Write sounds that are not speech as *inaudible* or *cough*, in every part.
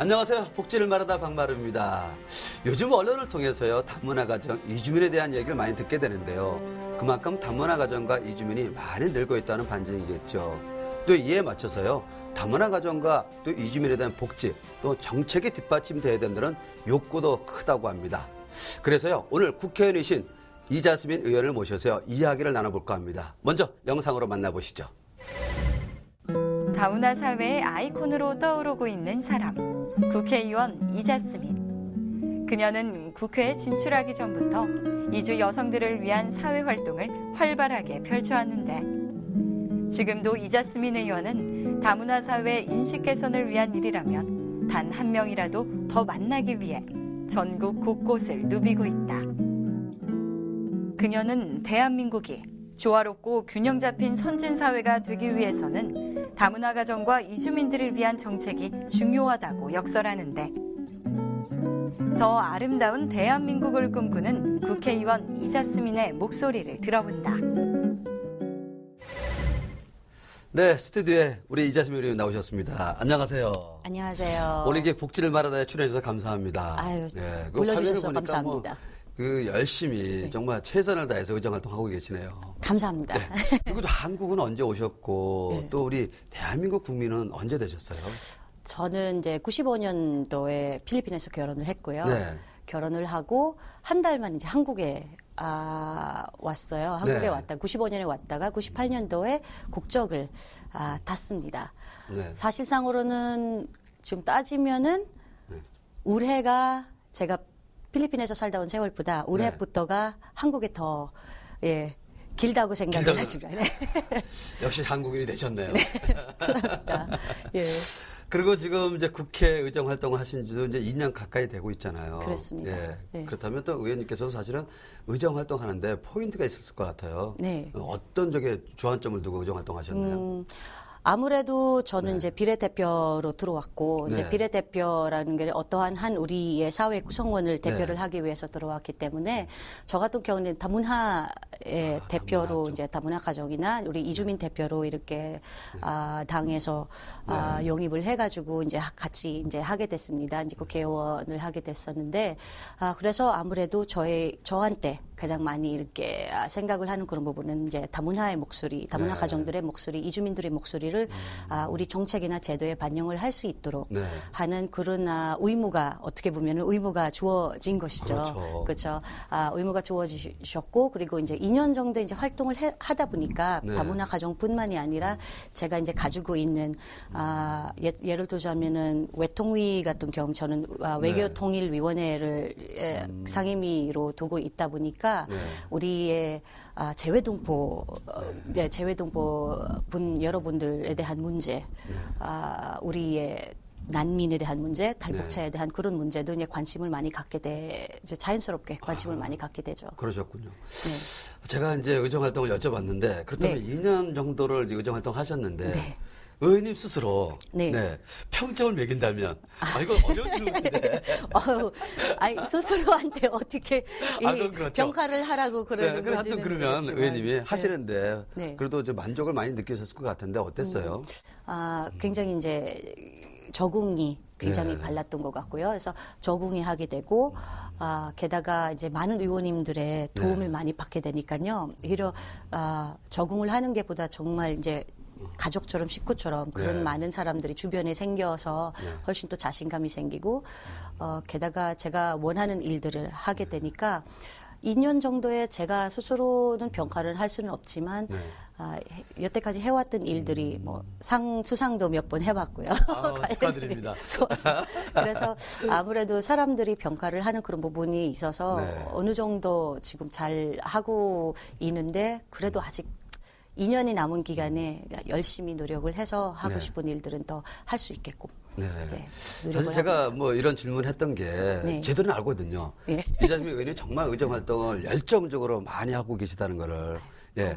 안녕하세요. 복지를 말하다 박마루입니다. 요즘 언론을 통해서요, 다문화 가정, 이주민에 대한 얘기를 많이 듣게 되는데요. 그만큼 다문화 가정과 이주민이 많이 늘고 있다는 반증이겠죠. 또 이에 맞춰서요, 다문화 가정과 또 이주민에 대한 복지, 또 정책이 뒷받침돼야 된다는 욕구도 크다고 합니다. 그래서요, 오늘 국회의원이신 이자스민 의원을 모셔서 이야기를 나눠볼까 합니다. 먼저 영상으로 만나보시죠. 다문화 사회의 아이콘으로 떠오르고 있는 사람, 국회의원 이자스민. 그녀는 국회에 진출하기 전부터 이주 여성들을 위한 사회 활동을 활발하게 펼쳐왔는데, 지금도 이자스민 의원은 다문화 사회 인식 개선을 위한 일이라면 단 한 명이라도 더 만나기 위해 전국 곳곳을 누비고 있다. 그녀는 대한민국이 조화롭고 균형 잡힌 선진 사회가 되기 위해서는 다문화 가정과 이주민들을 위한 정책이 중요하다고 역설하는데 더 아름다운 대한민국을 꿈꾸는 국회의원 이자스민의 목소리를 들어본다. 네, 스튜디오에 우리 이자스민 의원님 나오셨습니다. 안녕하세요. 안녕하세요. 오늘 이게 복지를 말하다에 출연해주셔서 감사합니다. 아유, 그 불러주셔서 뭐 감사합니다. 그 열심히 네. 정말 최선을 다해서 의정 활동하고 계시네요. 감사합니다. 네. 그리고 또 한국은 언제 오셨고 네. 또 우리 대한민국 국민은 언제 되셨어요? 저는 이제 95년도에 필리핀에서 결혼을 했고요. 네. 결혼을 하고 한 달만 이제 한국에 아, 왔어요. 한국에 네. 왔다. 95년에 왔다가 98년도에 국적을 아, 땄습니다. 네. 사실상으로는 지금 따지면은 올해가 제가 필리핀에서 살다 온 세월보다 올해부터가 한국에 더 예, 길다고 생각을. 하지만 네. *laughs* 역시 한국인이 되셨네요. 감사합니다. 예. 그리고 지금 이제 국회 의정 활동을 하신 지도 이제 2년 가까이 되고 있잖아요. 그렇습니다. 예. 네. 그렇다면 또 의원님께서도 사실은 의정 활동하는데 포인트가 있었을 것 같아요. 네. 어, 어떤 적에 주안점을 두고 의정 활동하셨나요? 음, 아무래도 저는 이제 비례대표로 들어왔고 네. 이제 비례대표라는 게 어떠한 한 우리의 사회 구성원을 대표를 네. 하기 위해서 들어왔기 때문에 저 같은 경우는 다문화의 대표로 아, 다문화 쪽. 이제 다문화 가정이나 우리 이주민 대표로 이렇게 아, 당에서 아, 네. 영입을 해가지고 이제 하- 같이 이제 하게 됐습니다. 이제 국회의원을 하게 됐었는데 아, 그래서 아무래도 저의 저한테 가장 많이 이렇게 아, 생각을 하는 그런 부분은 이제 다문화의 목소리, 다문화 네. 가정들의 목소리, 이주민들의 목소리를 아, 우리 정책이나 제도에 반영을 할 수 있도록 네. 하는 그런 아, 의무가 어떻게 보면 의무가 주어진 것이죠. 그렇죠. 그렇죠. 아, 의무가 주어지셨고 그리고 이제 2년 정도 이제 활동을 해- 하다 보니까 네. 다문화 가정뿐만이 아니라 제가 이제 가지고 있는 아, 예, 예를 들자면은 외통위 같은 경우 저는 아, 네. 외교통일위원회를 에, 상임위로 두고 있다 보니까 네. 우리의 아, 재외동포 어, 네, 재외동포 분 여러분들에 대한 문제, 네. 아, 우리의 난민에 대한 문제, 탈북자에 대한 그런 문제도 이제 관심을 많이 갖게 돼, 자연스럽게 관심을 아. 많이 갖게 되죠. 그러셨군요. 네. 제가 이제 의정 활동을 여쭤봤는데 그렇다면 네. 2년 정도를 의정 활동 하셨는데 네. 의원님 스스로 네. 평점을 매긴다면 아 이거 어려운 질문인데 *laughs* 아니, 스스로한테 어떻게 이 아, 그렇죠. 평가를 하라고 그러는 네, 그래 하여튼 건지는 그러면 모르겠지만. 의원님이 네. 하시는데 네. 그래도 이제 만족을 많이 느끼셨을 것 같은데 어땠어요? 아, 굉장히 이제 적응이 굉장히 네. 발랐던 것 같고요. 그래서 적응이 하게 되고, 아, 게다가 이제 많은 의원님들의 도움을 네. 많이 받게 되니까요. 오히려, 아, 적응을 하는 게 보다 정말 이제 가족처럼 식구처럼 그런 네. 많은 사람들이 주변에 생겨서 네. 훨씬 또 자신감이 생기고, 어, 게다가 제가 원하는 일들을 하게 되니까 2년 정도에 제가 스스로는 평가를 할 수는 없지만, 네. 아, 해- 여태까지 해왔던 일들이 뭐 상 수상도 몇 번 해봤고요. 아, *laughs* 축하드립니다. *laughs* 그래서 아무래도 사람들이 평가를 하는 그런 부분이 있어서 네. 어느 정도 지금 잘 하고 있는데 그래도 아직 2년이 남은 기간에 열심히 노력을 해서 하고 네. 싶은 일들은 더 할 수 있게끔 네. 네, 사실 제가 뭐 이런 질문 했던 게 네. 제대로는 알거든요. 예. 이자미 의원이 정말 의정 활동을 열정적으로 많이 하고 계시다는 거를. 예.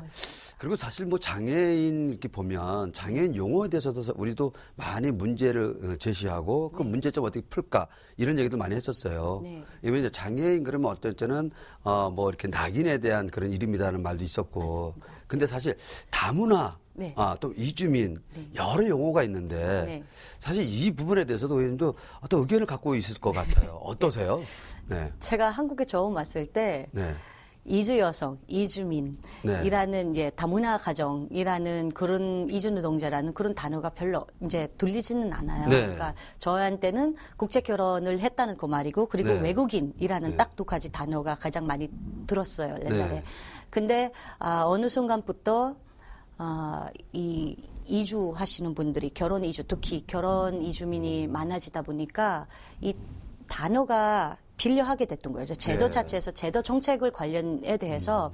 그리고 사실 뭐 장애인 이렇게 보면 장애인 용어에 대해서도 우리도 많이 문제를 어, 제시하고 그 문제점 어떻게 풀까 이런 얘기도 많이 했었어요. 네. 왜냐면 장애인 그러면 어떨 때는 어뭐 이렇게 낙인에 대한 그런 이름이라는 말도 있었고 근데 사실 다문화 네. 아, 또 이주민 네. 여러 용어가 있는데 네. 사실 이 부분에 대해서도 의원님도 어떤 의견을 갖고 있을 것 같아요. *laughs* 어떠세요? 네. 제가 한국에 처음 왔을 때 네. 이주 여성, 이주민이라는 이제 다문화 가정이라는 그런 이주 노동자라는 그런 단어가 별로 이제 들리지는 않아요. 네. 그러니까 저한테는 국제 결혼을 했다는 그 말이고 그리고 네. 외국인이라는 네. 딱두 가지 단어가 가장 많이 들었어요 옛날에. 네. 근데 아, 어느 순간부터 아, 이 이주하시는 분들이 결혼 이주 특히 결혼 이주민이 많아지다 보니까 이 단어가 빌려하게 됐던 거예요. 제도 네. 자체에서 제도 정책을 관련에 대해서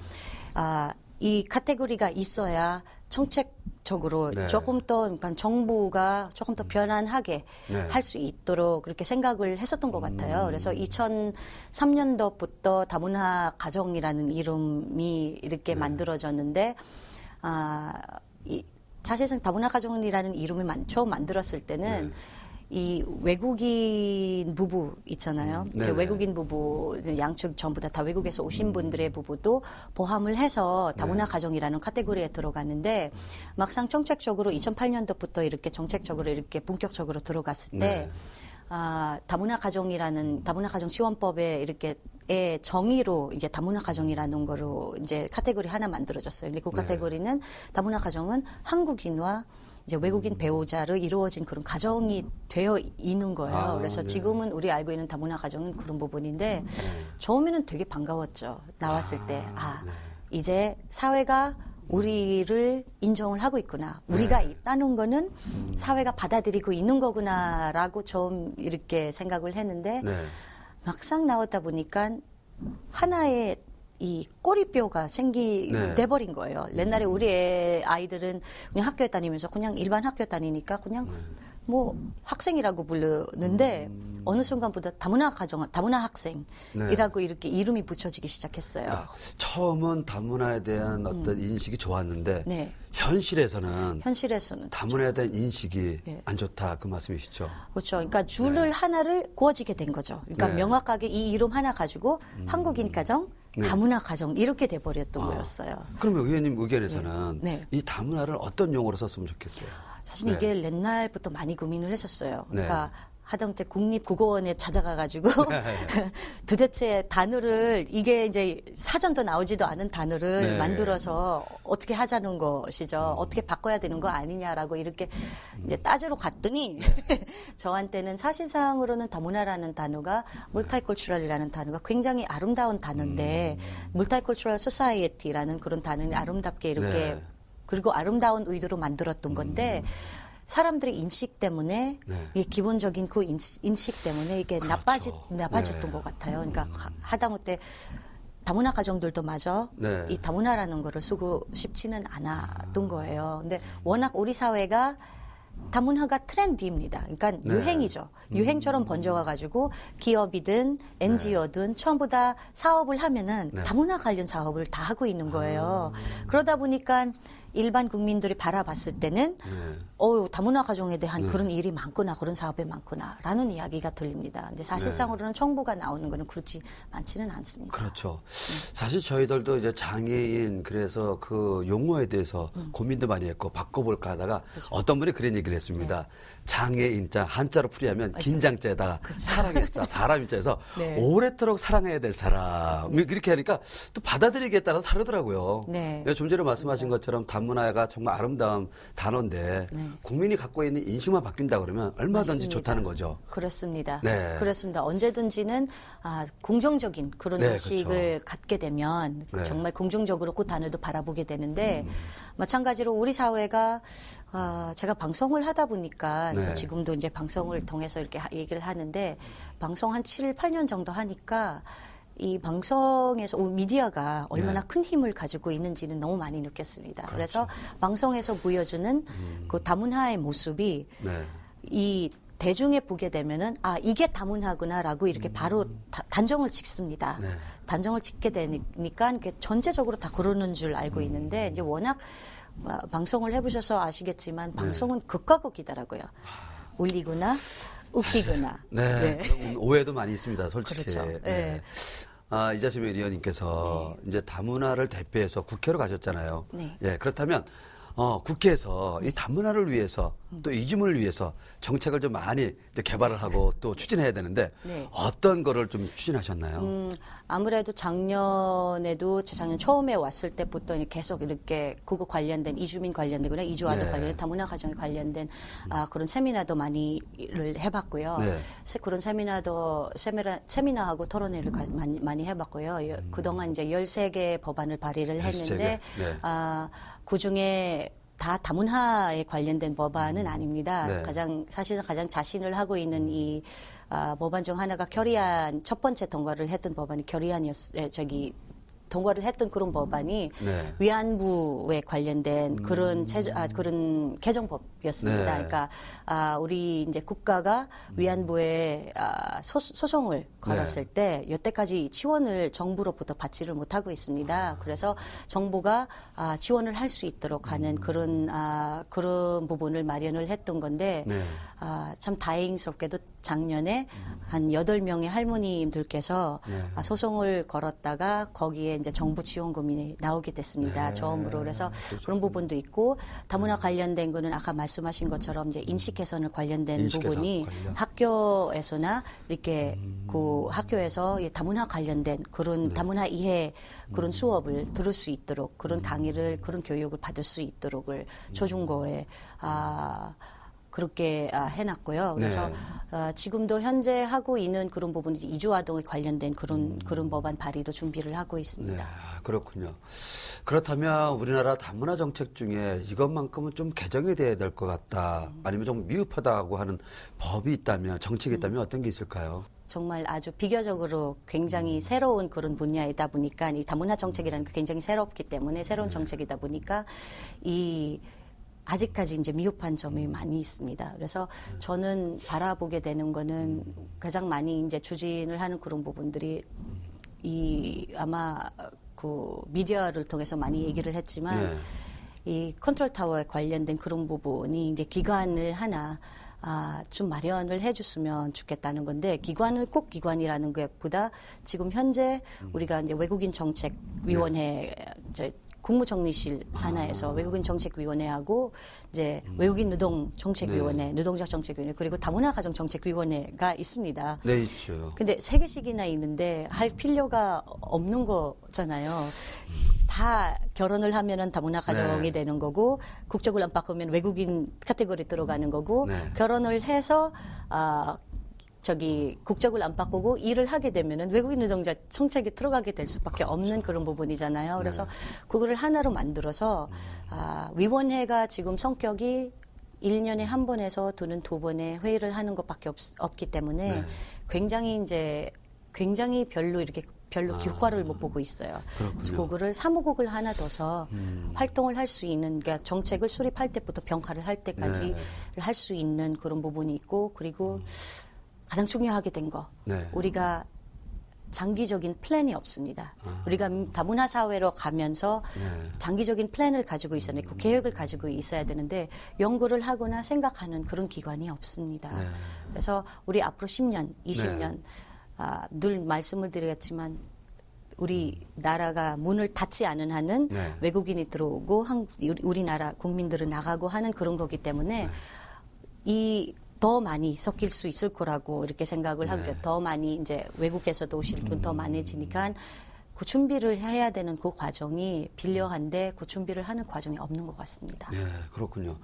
아, 이 카테고리가 있어야 정책적으로 네. 조금 더 정부가 조금 더 변환하게 네. 할수 있도록 그렇게 생각을 했었던 것 같아요. 그래서 2003년도부터 다문화 가정이라는 이름이 이렇게 만들어졌는데 아, 이, 사실상 다문화 가정이라는 이름을 만, 처음 만들었을 때는 이 외국인 부부 있잖아요. 음, 이제. 외국인 부부 양측 전부 다 다 외국에서 오신 분들의 부부도 포함을 해서 다문화 네. 가정이라는 카테고리에 들어갔는데 막상 정책적으로 2008년도부터 이렇게 정책적으로 이렇게 본격적으로 들어갔을 때 네. 아, 다문화 가정이라는 다문화 가정 지원법에 이렇게 의 정의로 이제 다문화 가정이라는 거로 이제 카테고리 하나 만들어졌어요. 근데 그 네. 카테고리는 다문화 가정은 한국인과 이제 외국인 배우자로 이루어진 그런 가정이 되어 있는 거예요. 아, 그래서 네. 지금은 우리 알고 있는 다문화 가정은 그런 부분인데 처음에는 되게 반가웠죠. 나왔을 때. 아, 네. 이제 사회가 우리를 인정을 하고 있구나. 우리가 네. 있다는 거는 음. 사회가 받아들이고 있는 거구나라고 처음 이렇게 생각을 했는데 네. 막상 나왔다 보니까 하나의 이 꼬리뼈가 생기 네. 돼버린 거예요. 옛날에 우리 애 아이들은 그냥 학교에 다니면서 그냥 일반 학교 다니니까 그냥 네. 뭐 학생이라고 부르는데 음. 어느 순간부터 다문화 가정, 다문화 학생이라고 네. 이렇게 이름이 붙여지기 시작했어요. 아, 처음은 다문화에 대한 어떤 인식이 좋았는데 음. 네. 현실에서는 현실에서는 다문화에 대한 인식이 예. 안 좋다 그 말씀이시죠? 그렇죠. 그러니까 줄을 하나를 구워지게 된 거죠. 그러니까 네. 명확하게 이 이름 하나 가지고 한국인 가정, 네. 다문화 가정 이렇게 돼버렸던 아. 거였어요. 그러면 의원님 의견에서는 네. 이 다문화를 어떤 용어로 썼으면 좋겠어요? 사실 네. 이게 옛날부터 많이 고민을 했었어요. 네. 그러니까 하다못해 국립국어원에 찾아가가지고 네. *laughs* 도대체 단어를 이게 이제 사전도 나오지도 않은 단어를 네. 음. 만들어서 어떻게 하자는 것이죠. 어떻게 바꿔야 되는 거 아니냐라고 이렇게 이제 따지러 갔더니 *laughs* 저한테는 사실상으로는 다문화라는 단어가 multicultural이라는 단어가 굉장히 아름다운 단어인데 음. multicultural society라는 그런 단어는 아름답게 이렇게 네. 그리고 아름다운 의도로 만들었던 건데 사람들의 인식 때문에 네. 이 기본적인 그 인식, 인식 때문에 이게 나빠지 나빠졌던 네. 것 같아요. 그러니까 하- 하다못해 다문화 가정들도 마저 네. 이 다문화라는 거를 쓰고 싶지는 않았던 거예요. 근데 워낙 우리 사회가 다문화가 트렌디입니다. 그러니까 네. 유행이죠. 유행처럼 번져가가지고 기업이든 NGO든 전부 다 사업을 하면은 네. 다문화 관련 사업을 다 하고 있는 거예요. 아. 그러다 보니까 일반 국민들이 바라봤을 때는 네. 어유 다문화 가정에 대한 그런 일이 많구나 그런 사업이 많구나라는 이야기가 들립니다. 근데 사실상으로는 정보가 나오는 거는 그렇지 많지는 않습니다. 그렇죠. 사실 저희들도 이제 장애인 그래서 그 용어에 대해서 음. 고민도 많이 했고 바꿔볼까 하다가 그렇죠. 어떤 분이 그런 얘기를 했습니다. 네. 장애인자 한자로 풀이하면 긴장자에다가 사랑의자 사람인자에서 네. 오래도록 사랑해야 될 사람 이렇게 하니까 또 받아들이기에 따라서 다르더라고요. 네. 좀 전에 말씀하신 것처럼 다 문화가 정말 아름다운 단어인데 네. 국민이 갖고 있는 인식만 바뀐다 그러면 얼마든지 맞습니다. 좋다는 거죠. 그렇습니다. 네. 그렇습니다. 언제든지는 아, 긍정적인 그런 네, 인식을 갖게 되면 그 네. 음. 정말 긍정적으로 그 단어도 바라보게 되는데 마찬가지로 우리 사회가 아, 제가 방송을 하다 보니까 네. 지금도 이제 방송을 통해서 이렇게 하- 얘기를 하는데 방송 한 7, 8년 정도 하니까 이 방송에서 우- 미디어가 얼마나 네. 큰 힘을 가지고 있는지는 너무 많이 느꼈습니다. 그래서 그렇죠. 방송에서 보여주는 음. 그 다문화의 모습이 네. 이 대중에 보게 되면은 아 이게 다문화구나라고 이렇게 바로 다- 단정을 짓습니다. 네. 단정을 짓게 되니까 전체적으로 다 그러는 줄 알고 있는데 이제 워낙 아, 방송을 해보셔서 아시겠지만 방송은 극과 극이더라고요. 울리거나 웃기거나. 네. 그런 오해도 많이 있습니다, 솔직히. 그렇죠. 네. 네. 아, 이자시민 의원님께서 이제 다문화를 대표해서 국회로 가셨잖아요. 네. 예, 그렇다면 어, 국회에서 이 다문화를 위해서 또 이주문을 위해서 정책을 좀 많이 개발을 하고 또 추진해야 되는데 네. 어떤 거를 좀 추진하셨나요? 음, 아무래도 작년에도 재작년 처음에 왔을 때부터 계속 이렇게 그거 관련된 이주민 관련되거나 이주와도 네. 관련된 다문화 가정에 관련된 아, 그런 세미나도 많이를 해봤고요. 네. 세- 그런 세미나도 세미나 세미나하고 토론회를 가- 많이 많이 해봤고요. 여- 그동안 이제 13개 법안을 발의를 13개. 했는데 네. 아, 그 중에 다 다문화에 관련된 법안은 아닙니다. 네. 가장 사실상 가장 자신을 하고 있는 이 아, 법안 중 하나가 결의안 첫 번째 통과를 했던 법안이 결의안이었 에, 저기 통과를 했던 그런 법안이 네. 위안부에 관련된 그런 체, 아, 그런 개정법이었습니다. 네. 그러니까 아, 우리 이제 국가가 위안부에 아, 소, 소송을 걸었을 때 여태까지 지원을 정부로부터 받지를 못하고 있습니다. 그래서 정부가 아, 지원을 할 수 있도록 하는 그런 아, 그런 부분을 마련을 했던 건데 네. 아, 참 다행스럽게도 작년에 한 여덟 명의 할머니들께서 네. 아, 소송을 걸었다가 거기에 이제 정부 지원금이 나오게 됐습니다. 네. 처음으로 그래서 그런 부분도 있고 다문화 관련된 거는 아까 말씀하신 것처럼 이제 인식 개선을 관련된 인식 개선 부분이 관련. 학교에서나 이렇게 그 학교에서 이 다문화 관련된 그런 네. 다문화 이해 음. 그런 수업을 들을 수 있도록 그런 강의를 그런 교육을 받을 수 있도록을 음. 초중고에 아 그렇게 아, 해놨고요. 그래서 네. 아, 지금도 현재 하고 있는 그런 부분이 이주아동에 관련된 그런 음. 그런 법안 발의도 준비를 하고 있습니다. 네, 아, 그렇군요. 그렇다면 우리나라 다문화 정책 중에 이것만큼은 좀 개정이 돼야 될 것 같다. 아니면 좀 미흡하다고 하는 법이 있다면 정책이 있다면 어떤 게 있을까요? 정말 아주 비교적으로 굉장히 음. 새로운 그런 분야이다 보니까 이 다문화 정책이라는 게 굉장히 새롭기 때문에 네. 새로운 정책이다 보니까 이 아직까지 이제 미흡한 점이 음. 많이 있습니다. 그래서 저는 바라보게 되는 거는 가장 많이 이제 추진을 하는 그런 부분들이 이 아마 그 미디어를 통해서 많이 얘기를 했지만 네. 이 컨트롤 타워에 관련된 그런 부분이 이제 기관을 하나 아, 좀 마련을 해줬으면 좋겠다는 건데 기관을 꼭 기관이라는 것보다 지금 현재 우리가 이제 외국인 정책 위원회 저 국무정리실 산하에서 외국인 정책위원회하고 이제 외국인 노동 정책위원회, 노동자 정책위원회 그리고 다문화 가정 정책위원회가 있습니다. 네, 있죠. 근데 세 개씩이나 있는데 할 필요가 없는 거잖아요. 다 결혼을 하면은 다문화 가정이 네. 되는 거고 국적을 안 바꾸면 외국인 카테고리 들어가는 거고 네. 결혼을 해서 아 저기 국적을 안 바꾸고 일을 하게 되면은 외국인 노동자 정책에 들어가게 될 수밖에 없는 그런 부분이잖아요. 그래서 그거를 하나로 만들어서 아 위원회가 지금 성격이 1년에 한 번에서 또는 두 번의 회의를 하는 것밖에 없, 없기 때문에 네. 굉장히 이제 굉장히 별로 이렇게 별로 효과를 못 보고 있어요. 아. 그렇군요. 음. 그거를 사무국을 하나 둬서 활동을 할 수 있는 그러니까 정책을 수립할 때부터 평가를 할 때까지 네. 할수 있는 그런 부분이 있고 그리고 가장 중요하게 된 거 네. 우리가 장기적인 플랜이 없습니다. 우리가 다문화 사회로 가면서 아. 네. 장기적인 플랜을 가지고 있어야 되고 계획을 가지고 있어야 되는데 연구를 하거나 생각하는 그런 기관이 없습니다. 네. 그래서 우리 앞으로 10년, 20년 아, 늘 말씀을 드렸지만 우리 나라가 문을 닫지 않은 한은 네. 외국인이 들어오고 한, 우리- 우리나라 국민들은 나가고 하는 그런 거기 때문에 네. 이 더 많이 섞일 수 있을 거라고 이렇게 생각을 네. 하죠. 더 많이 이제 외국에서도 오실 분 음. 더 많아지니까 그 준비를 해야 되는 그 과정이 빌려한데 그 준비를 하는 과정이 없는 것 같습니다. 네, 그렇군요.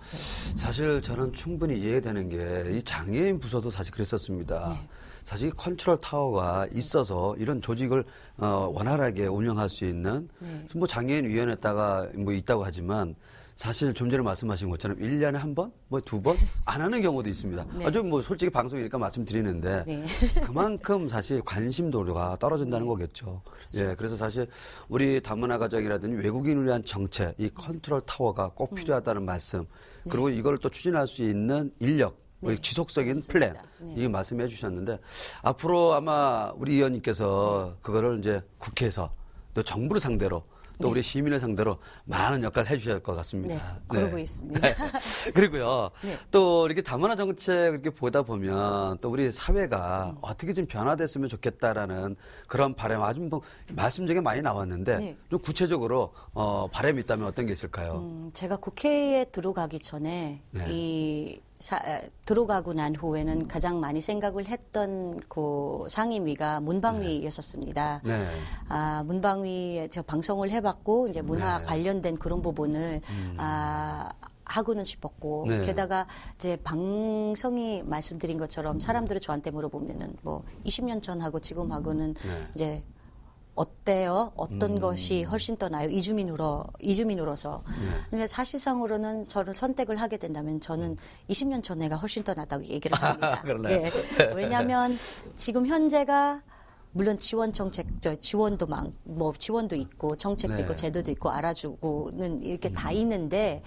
사실 저는 충분히 이해되는 게 이 장애인 부서도 사실 그랬었습니다. 네. 사실 이 컨트롤 타워가 있어서 이런 조직을 어, 원활하게 운영할 수 있는 네. 뭐 장애인 위원회다가 뭐 있다고 하지만 사실 좀 전에 말씀하신 것처럼 일년에 한 번, 뭐 두 번 안 하는 경우도 있습니다. 네. 아주 뭐 솔직히 방송이니까 말씀드리는데 네. *laughs* 그만큼 사실 관심도가 떨어진다는 거겠죠. 예, 그래서 사실 우리 다문화 가정이라든지 외국인을 위한 정책, 이 컨트롤 타워가 꼭 음. 필요하다는 말씀, 네. 그리고 이걸 또 추진할 수 있는 인력, 우리 지속적인 플랜, 그렇습니다. 네. 이게 말씀해 주셨는데 앞으로 아마 우리 의원님께서 그거를 이제 국회에서 또 정부를 상대로 또 우리 시민을 상대로 많은 역할을 해주셔야 할것 네, 같습니다. 그러고 네. 있습니다. *laughs* 그리고요. 네. 또 이렇게 다문화 정책 이렇게 보다 보면 또 우리 사회가 음. 어떻게 좀 변화됐으면 좋겠다라는 그런 바람 아주 뭐 말씀 중에 많이 나왔는데 네. 좀 구체적으로 어, 바람이 있다면 어떤 게 있을까요? 음, 제가 국회에 들어가기 전에 네. 이 사- 에, 들어가고 난 후에는 가장 많이 생각을 했던 그 상임위가 문방위였었습니다. 네. 아, 문방위에 저 방송을 해봤고 이제 문화 네. 관련된 그런 부분을 아, 하고는 싶었고 네. 게다가 이제 방송이 말씀드린 것처럼 사람들이 저한테 물어보면은 뭐 20년 전하고 지금하고는 네. 이제 어때요? 어떤 것이 훨씬 더 나아요? 이주민으로 이주민으로서. 근데 사실상으로는 저를 선택을 하게 된다면 저는 20년 전에가 훨씬 더 낫다고 얘기를 합니다. *laughs* 그러나요? 예. 왜냐하면 지금 현재가 물론 지원 정책, 저 지원도 많, 뭐 지원도 있고 정책도 네. 있고 제도도 있고 알아주고는 이렇게 다 있는데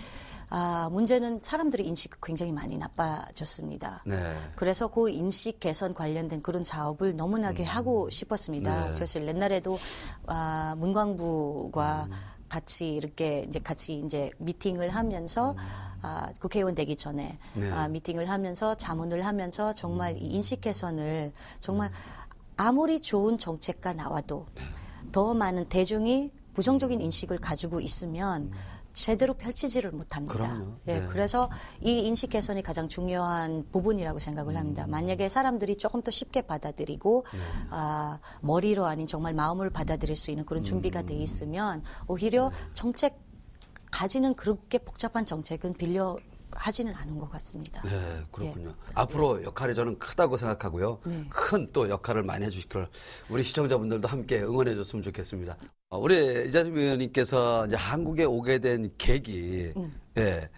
아 문제는 사람들의 인식이 굉장히 많이 나빠졌습니다. 네. 그래서 그 인식 개선 관련된 그런 작업을 너무나게 하고 싶었습니다. 네. 그래서 옛날에도 아, 문광부가 같이 이렇게 이제 같이 이제 미팅을 하면서 아, 국회의원 되기 전에 네. 아, 미팅을 하면서 자문을 하면서 정말 이 인식 개선을 정말 아무리 좋은 정책가 나와도 더 많은 대중이 부정적인 인식을 가지고 있으면 제대로 펼치지를 못합니다. 그럼요. 예, 네. 그래서 이 인식 개선이 가장 중요한 부분이라고 생각을 합니다. 음. 만약에 사람들이 조금 더 쉽게 받아들이고 네. 아, 머리로 아닌 정말 마음을 받아들일 수 있는 그런 준비가 음. 돼 있으면 오히려 정책 가지는 그렇게 복잡한 정책은 빌려 하지는 않은 것 같습니다. 네, 그렇군요. 앞으로 역할이 저는 크다고 생각하고요. 네. 큰또 역할을 많이 해주실 걸 우리 시청자분들도 함께 응원해 줬으면 좋겠습니다. 어, 우리 이자심 의원님께서 이제 한국에 오게 된 계기, 음. 예,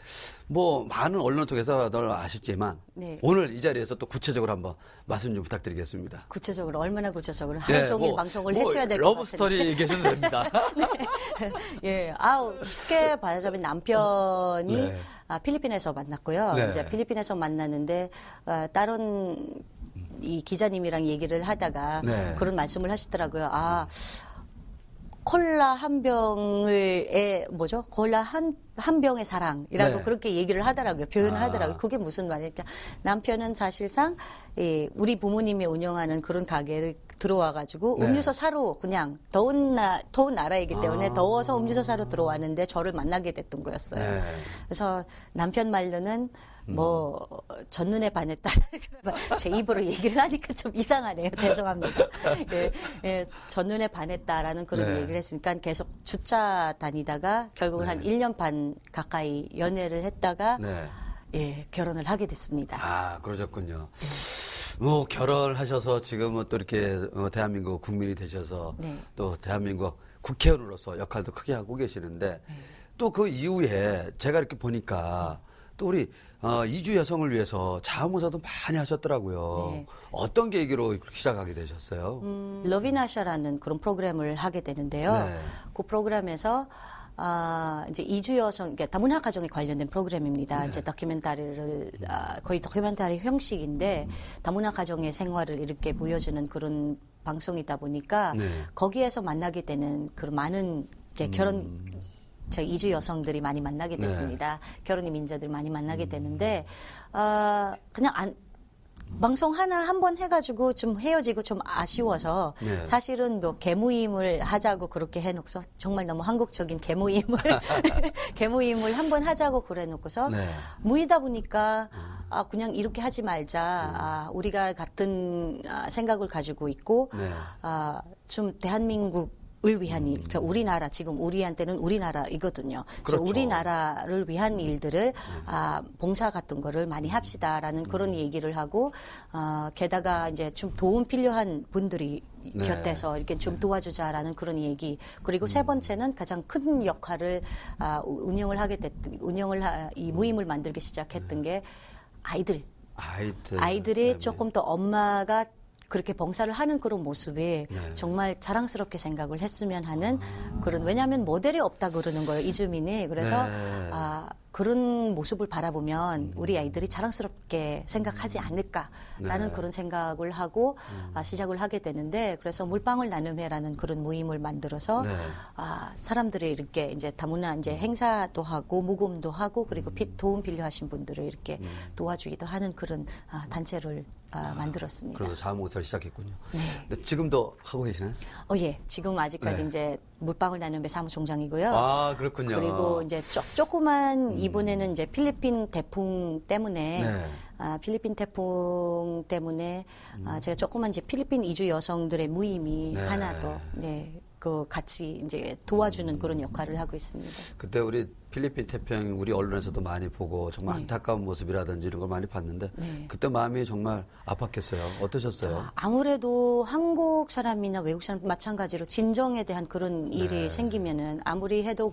뭐 많은 언론을 통해서 늘 아셨지만 네. 오늘 이 자리에서 또 구체적으로 한번 말씀 좀 부탁드리겠습니다. 구체적으로 얼마나 구체적으로 하루 예, 종일 뭐, 방송을 뭐 하셔야 될것 러브 같은데. 스토리 얘기하셔도 됩니다. *laughs* 예, 아우 쉽게 말하자면 남편이 네. 아, 필리핀에서 만났고요. 네. 이제 필리핀에서 만났는데 아, 다른 이 기자님이랑 얘기를 하다가 네. 그런 말씀을 하시더라고요. 아 콜라 한 병을 에 뭐죠? 콜라 한 한 병의 사랑이라고 네. 그렇게 얘기를 하더라고요. 표현을 아. 하더라고요. 그게 무슨 말일까? 남편은 사실상 이 우리 부모님이 운영하는 그런 가게를 들어와가지고 네. 음료수 사러 그냥 더운 나 더운 나라이기 때문에 아. 더워서 음료수 사러 들어왔는데 저를 만나게 됐던 거였어요. 네. 그래서 남편 말로는 음. 뭐 첫눈에 반했다. *laughs* 제 입으로 얘기를 하니까 좀 이상하네요. *laughs* 죄송합니다. 예, 예, 첫눈에 반했다라는 그런 네. 얘기를 했으니까 계속 주차 다니다가 결국은 한 1년 반 가까이 연애를 했다가 네. 예, 결혼을 하게 됐습니다. 아, 그러셨군요. 뭐 결혼하셔서 지금은 또 이렇게 어, 대한민국 국민이 되셔서 네. 또 대한민국 국회의원으로서 역할도 크게 하고 계시는데 또 그 이후에 제가 이렇게 보니까 또 우리 어, 이주 여성을 위해서 자원봉사도 많이 하셨더라고요. 네. 어떤 계기로 시작하게 되셨어요? 음, 러비나샤라는 그런 프로그램을 하게 되는데요. 네. 그 프로그램에서 아, 이제 이주 여성, 그러니까 다문화 가정에 관련된 네. 프로그램입니다. 이제 다큐멘터리를 아, 거의 다큐멘터리 형식인데 다문화 가정의 생활을 이렇게 보여주는 그런 방송이다 보니까 네. 거기에서 만나게 되는 그런 많은 결혼 저 이주 여성들이 많이 만나게 음. 네. 됐습니다. 결혼 이민자들 많이 만나게 되는데 아 그냥 안 방송 하나 한 번 해가지고 좀 헤어지고 좀 아쉬워서 네. 사실은 뭐 개모임을 하자고 그렇게 해놓고서 정말 너무 한국적인 개모임을 *laughs* *laughs* 개모임을 한 번 하자고 그래놓고서 네. 모이다 보니까 아 그냥 이렇게 하지 말자 아 우리가 같은 아, 생각을 가지고 있고 네. 아, 좀 대한민국 을 위한 일, 그러니까 우리나라 지금 우리한테는 우리나라이거든요. 그렇죠. 우리나라를 위한 일들을 아, 봉사 같은 거를 많이 합시다라는 그런 얘기를 하고 아, 게다가 이제 좀 도움 필요한 분들이 네. 곁에서 이렇게 좀 도와주자라는 그런 얘기. 그리고 세 번째는 가장 큰 역할을 아, 우- 운영을 하게 됐 운영을 하, 이 모임을 만들기 시작했던 게 아이들. 아이들. 아이들이 네, 조금 더 엄마가 그렇게 봉사를 하는 그런 모습이 네. 정말 자랑스럽게 생각을 했으면 하는 그런 왜냐하면 모델이 없다 그러는 거예요 이주민이 그래서 네. 아 그런 모습을 바라보면 우리 아이들이 자랑스럽게 생각하지 않을까라는 네. 그런 생각을 하고 아, 시작을 하게 되는데 그래서 물방울 나눔회라는 그런 모임을 만들어서 네. 아, 사람들이 이렇게 이제 다문화 이제 행사도 하고 모금도 하고 그리고 피- 도움 필요하신 분들을 이렇게 도와주기도 하는 그런 아, 단체를 아, 만들었습니다. 그래서 자원봉사를 시작했군요. 네. 지금도 하고 계시나요? 어, 예. 지금 아직까지 네. 이제 물방울 나눔회 사무총장이고요. 아, 그렇군요. 그리고 이제 쪼, 조그만 이번에는 이제 필리핀 태풍 때문에 네. 아, 필리핀 태풍 때문에 아, 제가 조그만 이제 필리핀 이주 여성들의 모임이 네. 하나 더 네. 그 같이 이제 도와주는 그런 역할을 하고 있습니다. 그때 우리 필리핀 태평 우리 언론에서도 많이 보고 정말 네. 안타까운 모습이라든지 이런 걸 많이 봤는데 네. 그때 마음이 정말 아팠겠어요. 어떠셨어요? 아무래도 한국 사람이나 외국 사람 마찬가지로 진정에 대한 그런 일이 네. 생기면은 아무리 해도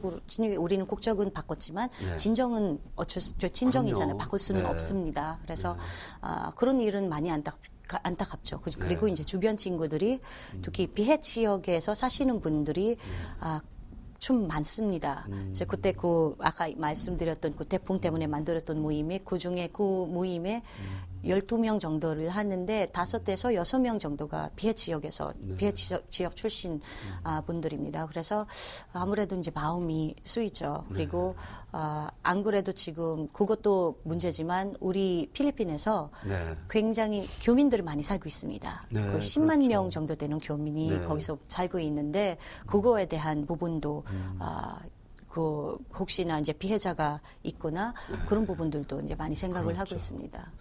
우리는 국적은 바꿨지만 네. 진정은 어쩔 수저 진정이잖아요. 그럼요. 바꿀 수는 네. 없습니다. 그래서 아, 그런 일은 많이 안타 가- 안타깝죠. 그- 그리고 네. 이제 주변 친구들이 특히 비해 지역에서 사시는 분들이 아, 좀 많습니다. 그래서 그때 그 아까 말씀드렸던 그 태풍 때문에 만들었던 모임에 그 중에 그 모임에 12명 정도를 하는데 다섯 대에서 여섯 명 정도가 피해 지역에서 피해 지역, 지역 출신 아, 분들입니다. 그래서 아무래도 이제 마음이 쓰이죠. 그리고 아, 안 그래도 지금 그것도 문제지만 우리 필리핀에서 네. 굉장히 교민들을 많이 살고 있습니다. 네, 거의 10만 그렇죠. 명 정도 되는 교민이 네. 거기서 살고 있는데 그거에 대한 부분도 음. 아, 그 혹시나 이제 피해자가 있거나 그런 부분들도 이제 많이 생각을 하고 네. 그렇죠. 있습니다.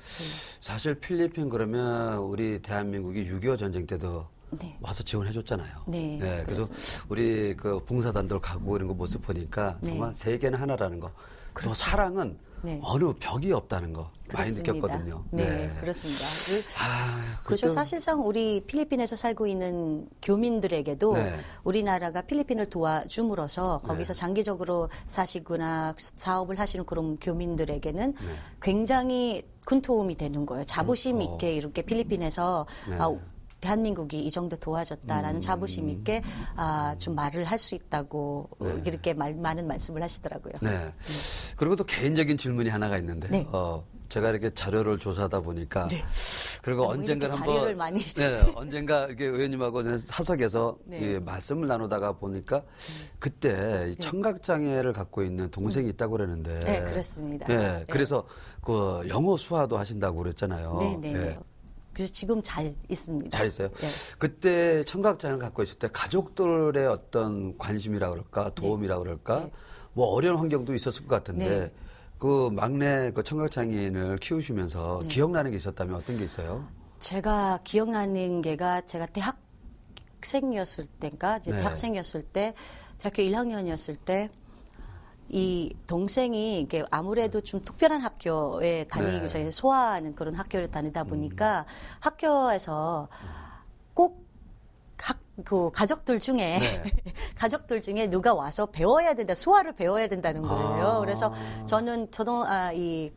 사실 필리핀 그러면 우리 대한민국이 6.25 전쟁 때도 네. 와서 지원해 줬잖아요. 네, 그래서 그렇습니다. 우리 그 봉사단들 가고 이런 거 모습 보니까 네. 정말 세계는 하나라는 거. 또 사랑은 네. 어느 벽이 없다는 거 많이 그렇습니다. 느꼈거든요. 네, 그렇습니다. 그- 아, 그렇죠. 사실상 우리 필리핀에서 살고 있는 교민들에게도 네. 우리나라가 필리핀을 도와줌으로써 거기서 장기적으로 사시거나 사업을 하시는 그런 교민들에게는 네. 굉장히 큰 도움이 되는 거예요. 자부심 그렇죠. 있게 이렇게 필리핀에서 네. 아, 대한민국이 이 정도 음. 도와줬다라는 자부심 있게 아, 좀 말을 할 수 있다고 이렇게 말, 많은 말씀을 하시더라고요. 네. 그리고 또 개인적인 질문이 하나가 있는데, 네. 어, 제가 이렇게 자료를 조사하다 보니까, 그리고 뭐 언젠가 한번, 많이. 네, *laughs* 언젠가 이렇게 의원님하고 사석에서 네. 이 말씀을 나누다가 보니까 그때 이 청각 장애를 갖고 있는 동생이 있다고 그러는데, 네, 그렇습니다. 네, 네. 그래서 그 영어 수화도 하신다고 그랬잖아요. 네, 네, 예. 네. 그래서 지금 잘 있습니다. 잘 있어요. 네. 그때 청각장애를 갖고 있을 때 가족들의 어떤 관심이라 그럴까 도움이라 그럴까 네. 뭐 어려운 환경도 있었을 것 같은데 네. 그 막내 그 청각장애인을 키우시면서 네. 기억나는 게 있었다면 어떤 게 있어요? 제가 기억나는 게가 제가 대학생이었을 때인가 이제 네. 대학생이었을 때 대학교 1학년이었을 때 이 동생이 이게 아무래도 좀 특별한 학교에 다니기 네. 위해서 소화하는 그런 학교를 다니다 보니까 학교에서 꼭 학, 그 가족들 중에 네. *laughs* 가족들 중에 누가 와서 배워야 된다, 소화를 배워야 된다는 거예요. 아. 그래서 저는 저도 아, 이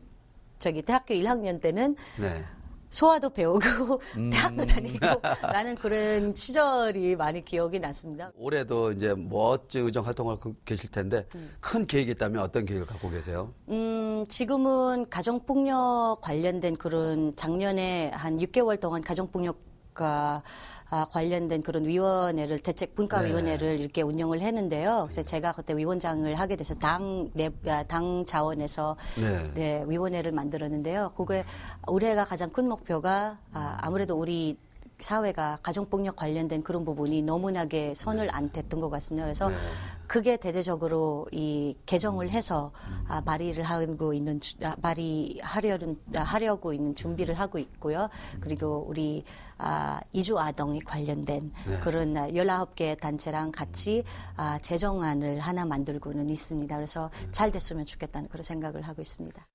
저기 대학교 1학년 때는 네. 소화도 배우고 *laughs* 음. 대학도 다니고 *laughs* 라는 그런 시절이 많이 기억이 났습니다. 올해도 이제 멋진 의정 활동을 하고 계실 텐데 음. 큰 계획이 있다면 어떤 계획을 갖고 계세요? 음, 지금은 가정폭력 관련된 그런 작년에 한 6개월 동안 가정폭력과 아, 관련된 그런 위원회를 대책 분과 위원회를 네. 이렇게 운영을 했는데요. 그래서 제가 그때 위원장을 하게 돼서 당, 내, 아, 당 자원에서 네. 네, 위원회를 만들었는데요. 그게 올해가 가장 큰 목표가 아, 아무래도 우리 사회가 가정폭력 관련된 그런 부분이 너무나게 선을 안 댔던 것 같습니다. 그래서 네. 그게 대대적으로 이 개정을 해서 아, 발의를 하고 있는 주- 아, 발의하려는 아, 하려고 있는 준비를 하고 있고요. 그리고 우리 아, 이주 아동에 관련된 네. 그런 아, 19개 단체랑 같이 아, 제정안을 하나 만들고는 있습니다. 그래서 잘 됐으면 좋겠다는 그런 생각을 하고 있습니다.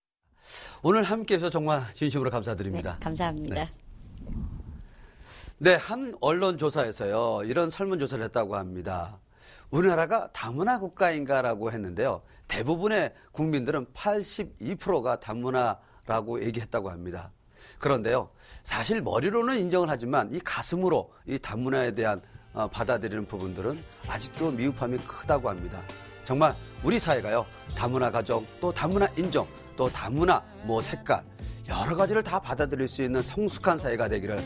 오늘 함께해서 정말 진심으로 네, 감사드립니다. 감사합니다. 네. 네, 한 언론 조사에서요, 이런 설문조사를 했다고 합니다. 우리나라가 다문화 국가인가라고 했는데요. 대부분의 국민들은 82%가 다문화라고 얘기했다고 합니다. 그런데요, 사실 머리로는 인정을 하지만 이 가슴으로 이 다문화에 대한 어, 받아들이는 부분들은 아직도 미흡함이 크다고 합니다. 정말 우리 사회가요 다문화 가정 또 다문화 인정 또 다문화 뭐 색깔 여러 가지를 다 받아들일 수 있는 성숙한 사회가 되기를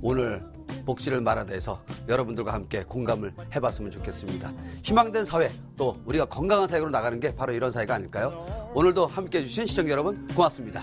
오늘 복지를 말하다해서 여러분들과 함께 공감을 해봤으면 좋겠습니다. 희망된 사회 또 우리가 건강한 사회로 나가는 게 바로 이런 사회가 아닐까요? 오늘도 함께해 주신 시청자 여러분 고맙습니다.